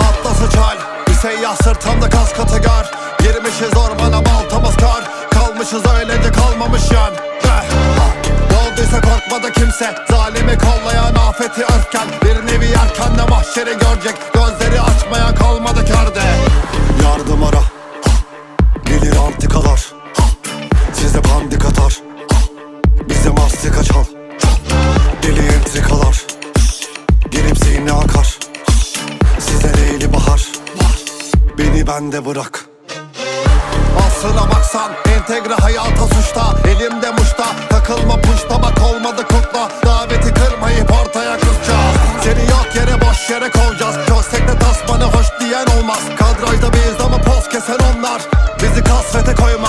Atlası çal Bir seyyah sırtımda kas katı gar Girmişiz ormana baltamız kar. Kalmışız öylece kalmamış yan. Eh, ha. Ne olduysa korkmadı kimse. Zalimi kollayan afeti örken Bir nevi yerken de mahşeri görecek. Gözleri açmaya kalmadı kerde Yardım ara. Gelir antikalar. Size pandik atar. Bize mastika çal Deli entrikalar. Gelip zihni akar yeni bahar Beni bende bırak. Aslına baksan entegre hayata suçta Elimde muşta. Takılma puşta bak olmadı kurtla Daveti kırmayıp ortaya kutacağız Seni yok yere boş yere kovacağız. Köstekte tasmanı hoş diyen olmaz. Kadrajda biz ama poz kesen onlar? Bizi kasvete koyma.